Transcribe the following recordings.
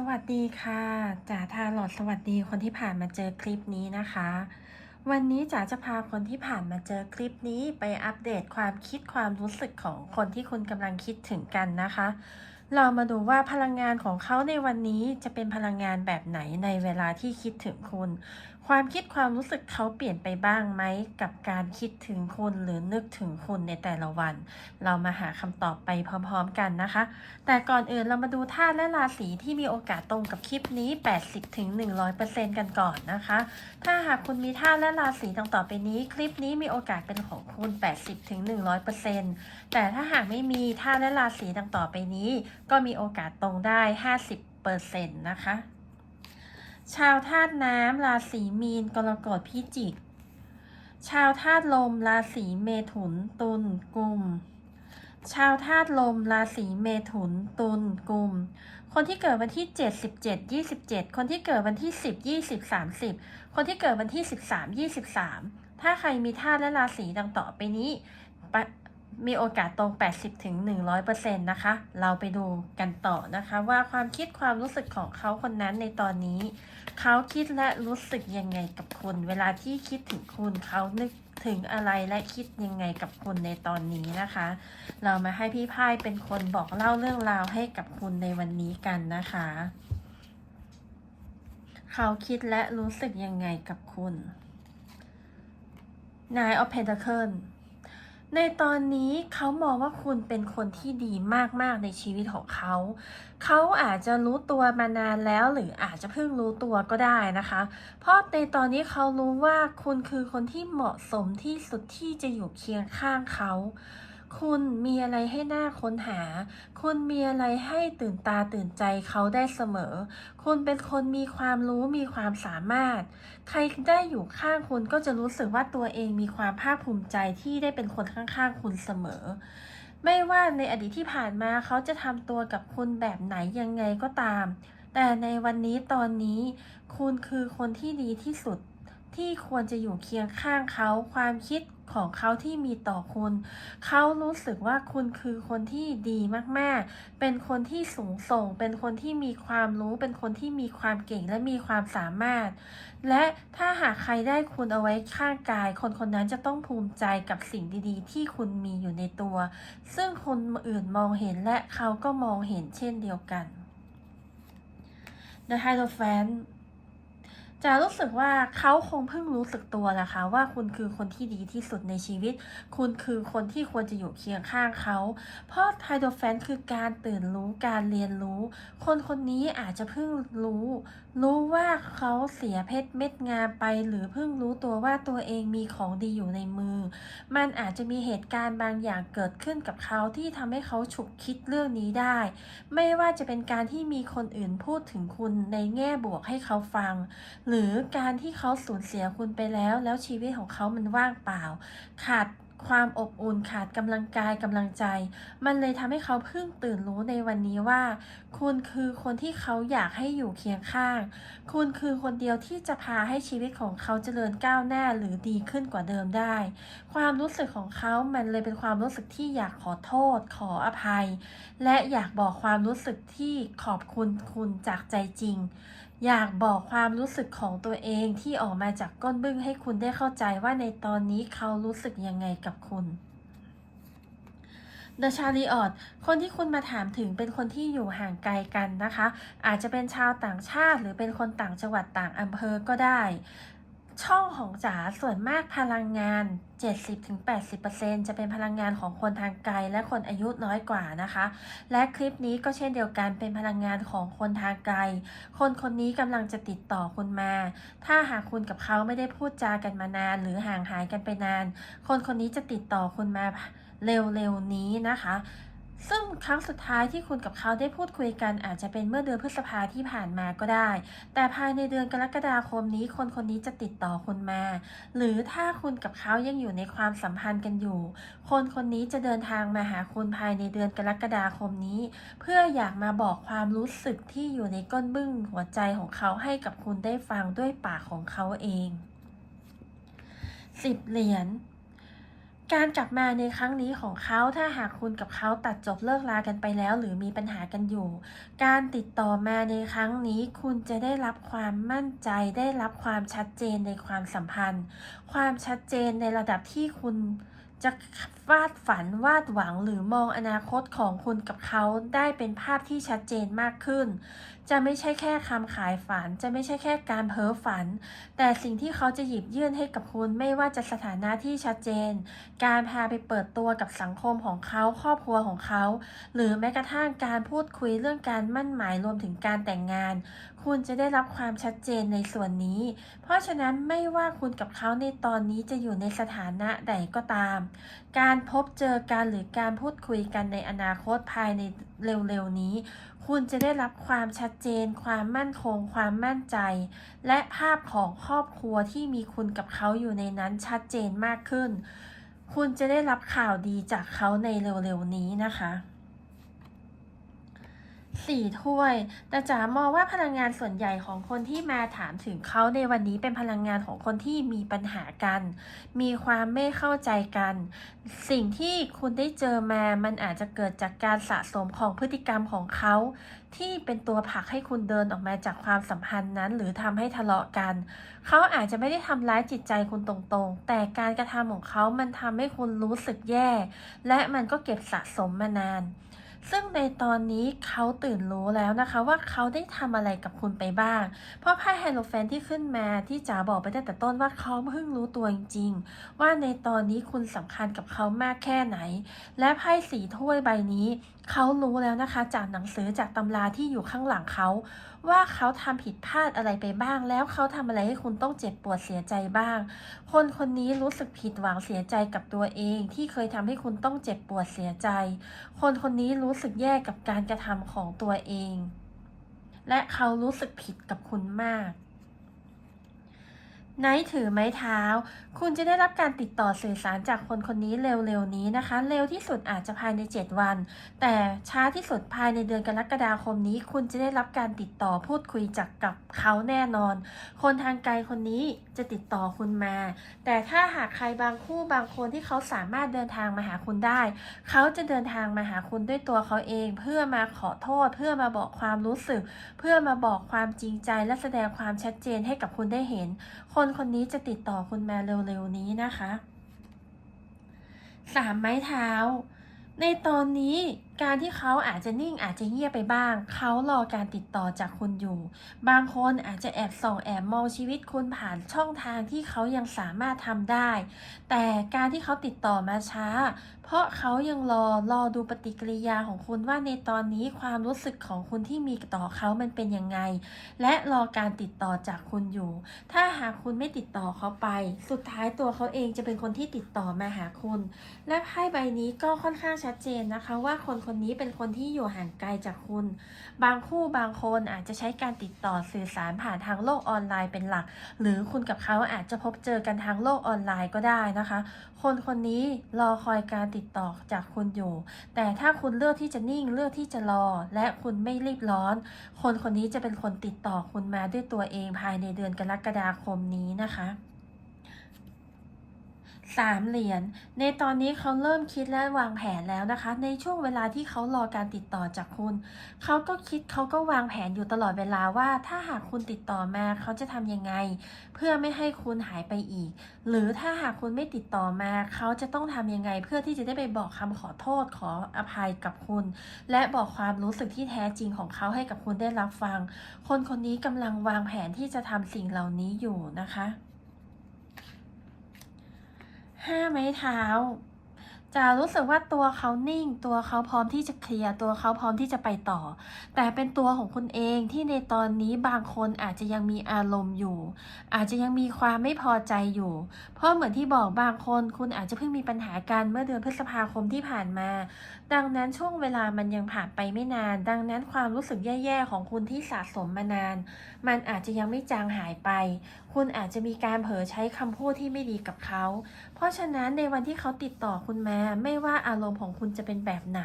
สวัสดีค่ะจ๋าทาหลอดสวัสดีคนที่ผ่านมาเจอคลิปนี้นะคะ วันนี้จ๋าจะพาคนที่ผ่านมาเจอคลิปนี้ไปอัปเดตความคิดความรู้สึกของคนที่คุณกำลังคิดถึงกันนะคะ เรามาดูว่าพลังงานของเขาในวันนี้จะเป็นพลังงานแบบไหนในเวลาที่คิดถึงคุณ ความคิดความรู้สึกเขาเปลี่ยนไปบ้างไหมกับการคิดถึงคุณหรือนึกถึงคุณในแต่ละวัน เรามาหาคำตอบไปพร้อมๆกันนะคะ แต่ก่อนอื่นเรามาดูธาตุและราศีที่มีโอกาสตรงกับคลิปนี้ 80-100%กันก่อนนะคะ ถ้าหากคุณมีธาตุและราศีดังต่อไปนี้ คลิปนี้มีโอกาสเป็นของคุณ 80-100%แต่ถ้าหากไม่มีธาตุและราศีดังต่อไปนี้ ก็มีโอกาสตรงได้ 50%นะคะ ชาวธาตุน้ำราศีมีนกรกฎพิจิก ชาวธาตุลมราศีเมถุนตุลกุม ชาวธาตุลมราศีเมถุนตุลกุม คนที่เกิดวันที่ 7 17 27 คนที่เกิดวันที่ 10 20 30 คนที่เกิดวันที่ 13 23 ถ้าใครมีธาตุและราศีดังต่อไปนี้ป มีโอกาสตรง 80ถึง100%นะคะ เราไปดูกันต่อนะคะ ว่าความคิดความรู้สึกของเขาคนนั้นในตอนนี้ เขาคิดและรู้สึกยังไงกับคุณ เวลาที่คิดถึงคุณเขานึกถึงอะไรและคิดยังไงกับคุณในตอนนี้นะคะ เรามาให้พี่พายเป็นคนบอกเล่าเรื่องราวให้กับคุณในวันนี้กันนะคะ เขาคิดและรู้สึกยังไงกับคุณ Nine of Pentacles ในตอนนี้เขามองว่าคุณเป็นคนที่ดีมากๆในชีวิตของเขา เขาอาจจะรู้ตัวมานานแล้วหรืออาจจะเพิ่งรู้ตัวก็ได้นะคะ เพราะในตอนนี้เขารู้ว่าคุณคือคนที่เหมาะสมที่สุดที่จะอยู่เคียงข้างเขา คุณมีอะไรให้หน่าค้นหา คุณมีอะไรให้ตื่นตาตื่นใจเขาได้เสมอ คุณเป็นคนมีความรู้มีความสามารถ ใครได้อยู่ข้างคุณก็จะรู้สึกว่าตัวเองมีความภาคภูมิใจที่ได้เป็นคนข้างๆคุณเสมอ ไม่ว่าในอดีตที่ผ่านมาเขาจะทำตัวกับคุณแบบไหนยังไงก็ตาม แต่ในวันนี้ตอนนี้ คุณคือคนที่ดีที่สุด ที่ควรจะอยู่เคียงข้างเขา ความคิดของเขาที่มีต่อคุณ เขารู้สึกว่าคุณคือคนที่ดีมากๆ เป็นคนที่สูงส่ง เป็นคนที่มีความรู้ เป็นคนที่มีความเก่งและมีความสามารถ และถ้าหากใครได้คุณเอาไว้ข้างกาย คนคนนั้นจะต้องภูมิใจกับสิ่งดีๆ ที่คุณมีอยู่ในตัว ซึ่งคนอื่นมองเห็นและเขาก็มองเห็นเช่นเดียวกัน The Hierophant จะรู้สึกว่าเขาคงเพิ่งรู้สึกตัวแหละค่ะว่าคุณคือคนที่ดีที่สุดในชีวิต คุณคือคนที่ควรจะอยู่เคียงข้างเขา เพราะไฮโดรแฟนคือการตื่นรู้การเรียนรู้ คนคนนี้อาจจะเพิ่งรู้ รู้ว่าเขาเสียเพชรเม็ดงามไป หรือเพิ่งรู้ตัวว่าตัวเองมีของดีอยู่ในมือ มันอาจจะมีเหตุการณ์บางอย่างเกิดขึ้นกับเขาที่ทำให้เขาฉุกคิดเรื่องนี้ได้ ไม่ว่าจะเป็นการที่มีคนอื่นพูดถึงคุณในแง่บวกให้เขาฟังหรือือการที่เขาสูญเสียคุณไปแล้ว แล้วชีวิตของเขามันว่างเปล่า ขาดความอบอุ่นขาดกำลังกายกำลังใจ มันเลยทำให้เขาเพิ่งตื่นรู้ในวันนี้ว่า คุณคือคนที่เขาอยากให้อยู่เคียงข้าง คุณคือคนเดียวที่จะพาให้ชีวิตของเขาเจริญก้าวหน้าหรือดีขึ้นกว่าเดิมได้ ความรู้สึกของเขา มันเลยเป็นความรู้สึกที่อยากขอโทษ ขออภัย และอยากบอกความรู้สึกที่ขอบคุณคุณจากใจจริง อยากบอกความรู้สึกของตัวเองที่ออกมาจากก้นบึ้งให้คุณได้เข้าใจว่าในตอนนี้เขารู้สึกยังไงกับคุณเดชาลีออดคนที่คุณมาถามถึงเป็นคนที่อยู่ห่างไกลกันนะคะ อาจจะเป็นชาวต่างชาติหรือเป็นคนต่างจังหวัดต่างอำเภอก็ได้ ช่องของจ๋าส่วนมากพลังงาน 70-80%จะเป็นพลังงานของคนทางไกลและคนอายุน้อยกว่านะคะ และคลิปนี้ก็เช่นเดียวกันเป็นพลังงานของคนทางไกล คนคนนี้กำลังจะติดต่อคุณมา ถ้าหากคุณกับเขาไม่ได้พูดจากันมานาน หรือห่างหายกันไปนาน คนคนนี้จะติดต่อคุณมาเร็วๆนี้นะคะ ซึ่งครั้งสุดท้ายที่คุณกับเขาได้พูดคุยกันอาจจะเป็นเมื่อเดือนพฤษภาที่ผ่านมาก็ได้ แต่ภายในเดือนกรกฎาคมนี้คนคนนี้จะติดต่อคุณมา หรือถ้าคุณกับเขายังอยู่ในความสัมพันธ์กันอยู่ คนคนนี้จะเดินทางมาหาคุณภายในเดือนกรกฎาคมนี้ เพื่ออยากมาบอกความรู้สึกที่อยู่ในก้นบึ้งหัวใจของเขาให้กับคุณได้ฟังด้วยปากของเขาเองสิบเหรียญ การกลับมาในครั้งนี้ของเขาถ้าหากคุณกับเขาตัดจบเลิกลากันไปแล้ว หรือมีปัญหากันอยู่ การติดต่อมาในครั้งนี้ คุณจะได้รับความมั่นใจ ได้รับความชัดเจนในความสัมพันธ์ ความชัดเจนในระดับที่คุณจะวาดฝันวาดหวังหรือมองอนาคตของคุณกับเขาได้เป็นภาพที่ชัดเจนมากขึ้น จะไม่ใช่แค่คำขายฝัน จะไม่ใช่แค่การเพ้อฝัน แต่สิ่งที่เขาจะหยิบยื่นให้กับคุณไม่ว่าจะสถานะที่ชัดเจน การพาไปเปิดตัวกับสังคมของเขาครอบครัวของเขา หรือแม้กระทั่งการพูดคุยเรื่องการมั่นหมายรวมถึงการแต่งงาน คุณจะได้รับความชัดเจนในส่วนนี้ เพราะฉะนั้นไม่ว่าคุณกับเขาในตอนนี้จะอยู่ในสถานะใดก็ตาม การพบเจอกันหรือการพูดคุยกันในอนาคตภายในเร็วๆนี้ คุณจะได้รับความชัดเจน ความมั่นคง ความมั่นใจ และภาพของครอบครัวที่มีคุณกับเขาอยู่ในนั้นชัดเจนมากขึ้น คุณจะได้รับข่าวดีจากเขาในเร็วๆนี้นะคะ สี่ถ้วย แต่จ๋ามองว่าพลังงานส่วนใหญ่ของคนที่มาถามถึงเขาในวันนี้เป็นพลังงานของคนที่มีปัญหากัน มีความไม่เข้าใจกัน สิ่งที่คุณได้เจอมา มันอาจจะเกิดจากการสะสมของพฤติกรรมของเขา ที่เป็นตัวผลักให้คุณเดินออกมาจากความสัมพันธ์นั้น หรือทำให้ทะเลาะกัน เขาอาจจะไม่ได้ทำร้ายจิตใจคุณตรงๆ แต่การกระทำของเขามันทำให้คุณรู้สึกแย่ และมันก็เก็บสะสมมานาน ซึ่งในตอนนี้เขาตื่นรู้แล้วนะคะว่าเขาได้ทำอะไรกับคุณไปบ้าง เพราะไพ่ไฮโลแฟนที่ขึ้นมาที่จ๋าบอกไปตั้งแต่ต้นว่าเขาเพิ่งรู้ตัวจริงๆ ว่าในตอนนี้คุณสำคัญกับเขามากแค่ไหน และไพ่สีถ้วยใบนี้ เขารู้แล้วนะคะจากหนังสือจากตำราที่อยู่ข้างหลังเขา ว่าเขาทำผิดพลาดอะไรไปบ้าง แล้วเขาทำอะไรให้คุณต้องเจ็บปวดเสียใจบ้าง คนคนนี้รู้สึกผิดหวังเสียใจกับตัวเอง ที่เคยทำให้คุณต้องเจ็บปวดเสียใจ คนคนนี้รู้สึกแย่กับการกระทำของตัวเอง และเขารู้สึกผิดกับคุณมาก ไนท์ถือไม้เท้า คุณจะได้รับการติดต่อสื่อสารจากคนคนนี้เร็วๆนี้นะคะ เร็วที่สุดอาจจะภายใน 7 วัน แต่ช้าที่สุดภายในเดือนกรกฎาคมนี้ คุณจะได้รับการติดต่อพูดคุยจากกับเขาแน่นอน คนทางไกลคนนี้จะติดต่อคุณมา แต่ถ้าหากใครบางคู่บางคนที่เขาสามารถเดินทางมาหาคุณได้ เขาจะเดินทางมาหาคุณด้วยตัวเขาเอง เพื่อมาขอโทษ เพื่อมาบอกความรู้สึก เพื่อมาบอกความจริงใจและแสดงความชัดเจนให้กับคุณได้เห็น คนคนนี้จะติดต่อคุณมาเร็วๆนี้นะคะสามไม้เท้า ในตอนนี้ การที่เขาอาจจะนิ่งอาจจะเงียบไปบ้าง เขารอการติดต่อจากคุณอยู่ บางคนอาจจะแอบส่องแอบมองชีวิตคุณผ่านช่องทางที่เขายังสามารถทำได้ แต่การที่เขาติดต่อมาช้า เพราะเขายังรอรอดูปฏิกิริยาของคุณว่าในตอนนี้ความรู้สึกของคุณที่มีต่อเขามันเป็นยังไง และรอการติดต่อจากคุณอยู่ ถ้าหากคุณไม่ติดต่อเขาไป สุดท้ายตัวเขาเองจะเป็นคนที่ติดต่อมาหาคุณ และไพ่ใบนี้ก็ค่อนข้างชัดเจนนะคะว่าคนคนนี้เป็นคนที่อยู่ห่างไกลจากคุณ บางคู่บางคนอาจจะใช้การติดต่อสื่อสารผ่านทางโลกออนไลน์เป็นหลัก หรือคุณกับเขาอาจจะพบเจอกันทางโลกออนไลน์ก็ได้นะคะ คนคนนี้รอคอยการติดต่อจากคุณอยู่ แต่ถ้าคุณเลือกที่จะนิ่งเลือกที่จะรอ และคุณไม่รีบร้อน คนคนนี้จะเป็นคนติดต่อคุณมาด้วยตัวเองภายในเดือนกรกฎาคมนี้นะคะ สามเหรียญ ในตอนนี้เขาเริ่มคิดและวางแผนแล้วนะคะ ในช่วงเวลาที่เขารอการติดต่อจากคุณ เขาก็คิดเขาก็วางแผนอยู่ตลอดเวลาว่าถ้าหากคุณติดต่อมาเขาจะทำยังไง เพื่อไม่ให้คุณหายไปอีก หรือถ้าหากคุณไม่ติดต่อมา เขาจะต้องทำยังไง เพื่อที่จะได้ไปบอกคำขอโทษขออภัยกับคุณ และบอกความรู้สึกที่แท้จริงของเขาให้กับคุณได้รับฟัง คนคนนี้กำลังวางแผนที่จะทำสิ่งเหล่านี้อยู่นะคะ ห้าไม้เท้า จะรู้สึกว่าตัวเขานิ่ง ตัวเขาพร้อมที่จะเคลียร์ตัวเขาพร้อมที่จะไปต่อ แต่เป็นตัวของคุณเองที่ในตอนนี้บางคนอาจจะยังมีอารมณ์อยู่ อาจจะยังมีความไม่พอใจอยู่ เพราะเหมือนที่บอกบางคน คุณอาจจะเพิ่งมีปัญหากันเมื่อเดือนพฤษภาคมที่ผ่านมา ดังนั้นช่วงเวลามันยังผ่านไปไม่นาน ดังนั้นความรู้สึกแย่ๆของคุณที่สะสมมานาน มันอาจจะยังไม่จางหายไป คุณอาจจะมีการเผลอใช้คำพูดที่ไม่ดีกับเขา เพราะฉะนั้นในวันที่เขาติดต่อคุณมาไม่ว่าอารมณ์ของคุณจะเป็นแบบไหน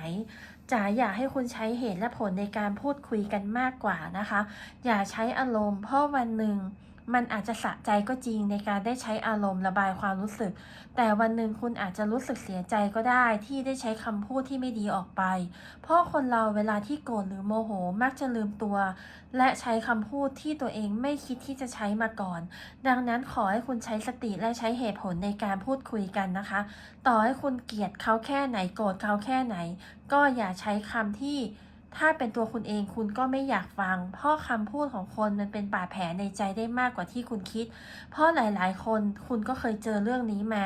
จ๋าอยากให้คุณใช้เหตุและผลในการพูดคุยกันมากกว่านะคะ อย่าใช้อารมณ์เพราะวันหนึ่ง มันอาจจะสะใจก็จริงในการได้ใช้อารมณ์ระบายความรู้สึก แต่วันหนึ่งคุณอาจจะรู้สึกเสียใจก็ได้ที่ได้ใช้คำพูดที่ไม่ดีออกไป เพราะคนเราเวลาที่โกรธหรือโมโหมักจะลืมตัว และใช้คำพูดที่ตัวเองไม่คิดที่จะใช้มาก่อน ดังนั้นขอให้คุณใช้สติและใช้เหตุผลในการพูดคุยกันนะคะ ต่อให้คุณเกลียดเขาแค่ไหนโกรธเขาแค่ไหน ก็อย่าใช้คำที่ ถ้าเป็นตัวคุณเองคุณก็ไม่อยากฟัง เพราะคำพูดของคนมันเป็นบาดแผลในใจได้มากกว่าที่คุณคิด เพราะหลายๆ คนคุณก็เคยเจอเรื่องนี้มา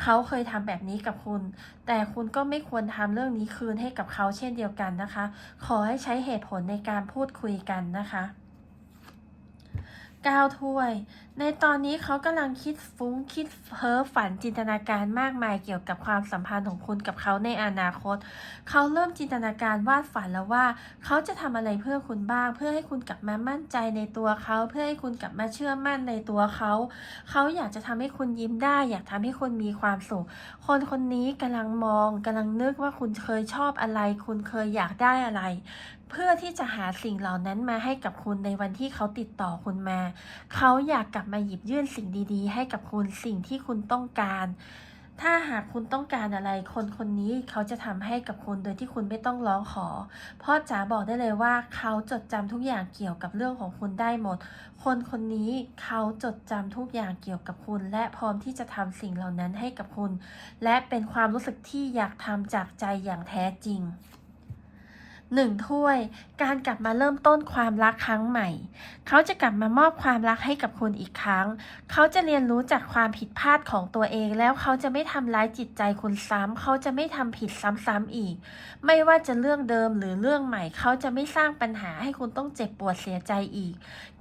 เขาเคยทำแบบนี้กับคุณ แต่คุณก็ไม่ควรทำเรื่องนี้คืนให้กับเขาเช่นเดียวกันนะคะ ขอให้ใช้เหตุผลในการพูดคุยกันนะคะก้าวถ้วยในตอนนี้เขากำลังคิดฟุ้งคิดเพ้อฝันจินตนาการมากมายเกี่ยวกับความสัมพันธ์ของคุณกับเขาในอนาคต เขาเริ่มจินตนาการวาดฝันแล้วว่า เขาจะทำอะไรเพื่อคุณบ้าง เพื่อให้คุณกลับมามั่นใจในตัวเขา เพื่อให้คุณกลับมาเชื่อมั่นในตัวเขา เขาอยากจะทำให้คุณยิ้มได้ อยากทำให้คุณมีความสุข คนคนนี้กำลังมองกำลังนึกว่าคุณเคยชอบอะไร คุณเคยอยากได้อะไร เพื่อที่จะหาสิ่งเหล่านั้นมาให้กับคุณในวันที่เขาติดต่อคุณมา เขาอยากกลับมาหยิบยื่นสิ่งดีๆ ให้กับคุณสิ่งที่คุณต้องการ ถ้าหากคุณต้องการอะไร คนคนนี้เขาจะทำให้กับคุณโดยที่คุณไม่ต้องร้องขอพราะจ๋าบอกได้เลยว่าเขาจดจำทุกอย่างเกี่ยวกับเรื่องของคุณได้หมด คนคนนี้เขาจดจำทุกอย่างเกี่ยวกับคุณ และพร้อมที่จะทำสิ่งเหล่านั้นให้กับคุณ และเป็นความรู้สึกที่อยากทำจากใจอย่างแท้จริง หนึ่งถ้วย การกลับมาเริ่มต้นความรักครั้งใหม่ เขาจะกลับมามอบความรักให้กับคุณอีกครั้ง เขาจะเรียนรู้จากความผิดพลาดของตัวเอง แล้วเขาจะไม่ทำร้ายจิตใจคุณซ้ำเขาจะไม่ทำผิดซ้ำๆอีก ไม่ว่าจะเรื่องเดิมหรือเรื่องใหม่ เขาจะไม่สร้างปัญหาให้คุณต้องเจ็บปวดเสียใจอีก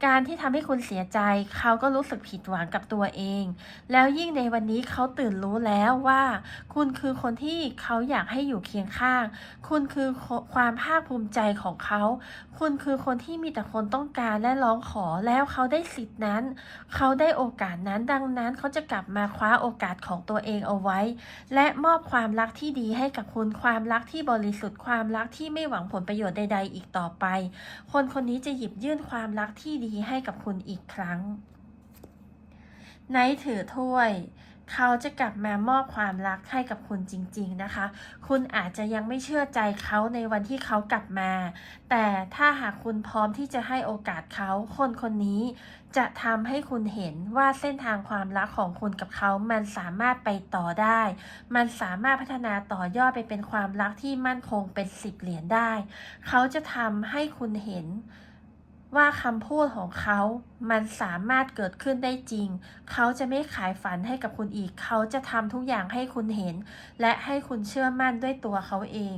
การที่ทำให้คุณเสียใจ เขาก็รู้สึกผิดหวังกับตัวเอง แล้วยิ่งในวันนี้เขาตื่นรู้แล้วว่า คุณคือคนที่เขาอยากให้อยู่เคียงข้าง คุณคือความภาคภูมิใจของเขา คุณคือคนที่มีแต่คนต้องการและร้องขอแล้วเขาได้สิทธินั้น เขาได้โอกาสนั้นดังนั้นเขาจะกลับมาคว้าโอกาสของตัวเองเอาไว้ และมอบความรักที่ดีให้กับคุณความรักที่บริสุทธิ์ความรักที่ไม่หวังผลประโยชน์ใด ๆ อีกต่อไป คนคนนี้จะหยิบยื่นความรักที่ดีให้กับคุณอีกครั้งในถือถ้วย เขาจะกลับมามอบความรักให้กับคุณจริง ๆนะคะ คุณอาจจะยังไม่เชื่อใจเขาในวันที่เขากลับมา แต่ถ้าหากคุณพร้อมที่จะให้โอกาสเขา คนคนนี้จะทำให้คุณเห็นว่าเส้นทางความรักของคุณกับเขา มันสามารถไปต่อได้ มันสามารถพัฒนาต่อยอดไปเป็นความรักที่มั่นคงเป็นสิบเหรียญได้ เขาจะทำให้คุณเห็น ว่าคำพูดของเขา มันสามารถเกิดขึ้นได้จริง เขาจะไม่ขายฝันให้กับคุณอีก เขาจะทำทุกอย่างให้คุณเห็น และให้คุณเชื่อมั่นด้วยตัวเขาเอง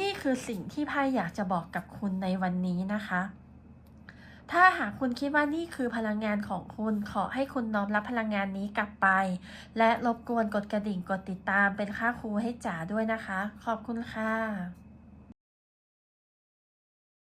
นี่คือสิ่งที่ไพ่อยากจะบอกกับคุณในวันนี้นะคะ ถ้าหากคุณคิดว่านี่คือพลังงานของคุณ ขอให้คุณน้อมรับพลังงานนี้กลับไป และรบกวนกดกระดิ่งกดติดตามเป็นค่าครูให้จ๋าด้วยนะคะ ขอบคุณค่ะ